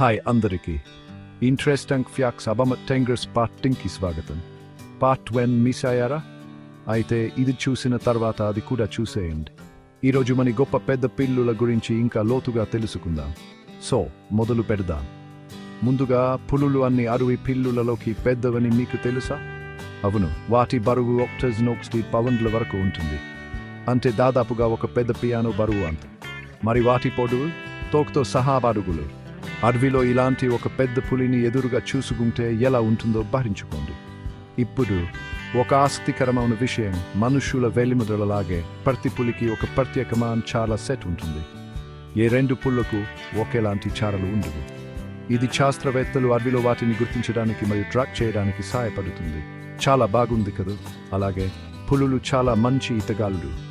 Hi అందరికీ. Interesting facts అబమ టెంగర్స్ పార్ట్ టింగ్కి స్వాగతం పార్ట్ వన్ మిస్ అయ్యారా అయితే ఇది చూసిన తర్వాత అది కూడా చూసేయండి. ఈరోజు మన గొప్ప పెద్ద పిల్లుల గురించి ఇంకా లోతుగా తెలుసుకుందాం. సో మొదలు పెడదాం. ముందుగా పులులు అన్ని అడవి పిల్లులలోకి పెద్దవని మీకు తెలుసా? అవును వాటి బరువు ఒక్టజ్ నోక్స్టీ పవన్ల వరకు ఉంటుంది. అంటే దాదాపుగా ఒక పెద్ద పియానో బరువు అంత. మరి వాటి పొడవు? తోక్తో సహా బరుగులు అడవిలో ఇలాంటి ఒక పెద్ద పులిని ఎదురుగా చూసుకుంటే ఎలా ఉంటుందో భరించుకోండి. ఇప్పుడు ఒక ఆసక్తికరమైన విషయం మనుషుల వెలిముదలలాగే ప్రతి పులికి ఒక ప్రత్యేకమైన చాలా సెట్ ఉంటుంది. ఏ రెండు పుల్లకు ఒకేలాంటి చారలు ఉండవు. ఇది శాస్త్రవేత్తలు అడవిలో వాటిని గుర్తించడానికి మరియు ట్రాక్ చేయడానికి సహాయపడుతుంది. చాలా బాగుంది కదా. అలాగే పులులు చాలా మంచి ఈతగాళ్ళు.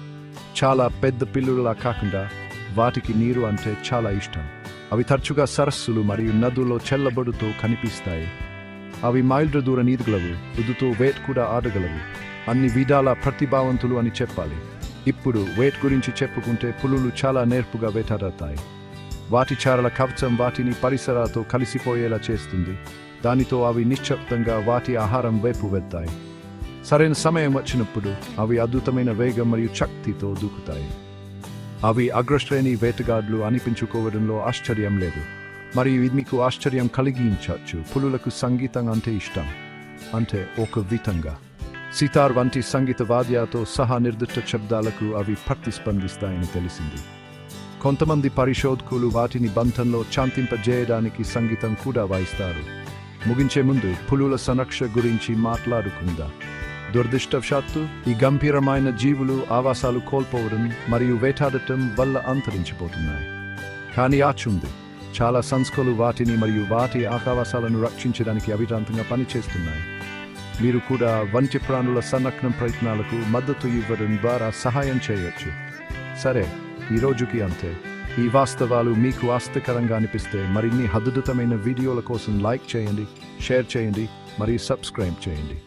చాలా పెద్ద పిల్లులలా కాకుండా వాటికి నీరు అంటే చాలా ఇష్టం. అవి తరచుగా సరస్సులు మరియు నదుల్లో చెల్లబడుతూ కనిపిస్తాయి. అవి మైళ్ళ దూరం ఈదగలవు ఉదుతూ వేట్ కూడా ఆడగలవు అన్ని విధాల ప్రతిభావంతులు అని చెప్పాలి. ఇప్పుడు వేట్ గురించి చెప్పుకుంటే పులులు చాలా నేర్పుగా వేటాడతాయి. వాటి చారల కవచం వాటిని పరిసరాలతో కలిసిపోయేలా చేస్తుంది. దానితో అవి నిశ్శబ్దంగా వాటి ఆహారం వైపు వెళ్తాయి. సరైన సమయం వచ్చినప్పుడు అవి అద్భుతమైన వేగం మరియు శక్తితో దూకుతాయి. అవి అగ్రశ్రేణి వేటగాడ్లు అనిపించుకోవడంలో ఆశ్చర్యం లేదు. మరియు ఇది మీకు ఆశ్చర్యం కలిగించవచ్చు పులులకు సంగీతం అంటే ఇష్టం. అంటే ఒక విధంగా. సితార్ వంటి సంగీత వాద్యాతో సహా నిర్దిష్ట శబ్దాలకు అవి ప్రతిస్పందిస్తాయని తెలిసింది. కొంతమంది పరిశోధకులు వాటిని బంధంలో శాంతింపజేయడానికి సంగీతం కూడా వాయిస్తారు. ముగించే ముందు పులుల సంరక్ష గురించి మాట్లాడుకుందాం. దురదృష్టవశాత్తు ఈ గంభీరమైన జీవులు ఆవాసాలు కోల్పోవడం మరియు వేటాడటం వల్ల అంతరించిపోతున్నాయి. కానీ ఆచుంది చాలా సంస్థలు వాటిని మరియు వాటి ఆకావాసాలను రక్షించడానికి అవిరాంతంగా పనిచేస్తున్నాయి. మీరు కూడా వంటి ప్రాణుల సంరక్షణ ప్రయత్నాలకు మద్దతు ఇవ్వడం ద్వారా సహాయం చేయొచ్చు. సరే ఈ రోజుకి అంతే. ఈ వాస్తవాలు మీకు ఆస్తికరంగా అనిపిస్తే మరిన్ని అద్భుతమైన వీడియోల కోసం లైక్ చేయండి షేర్ చేయండి మరియు సబ్స్క్రైబ్ చేయండి.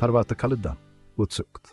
తర్వాత కలుద్దాం ఉత్సుక్త్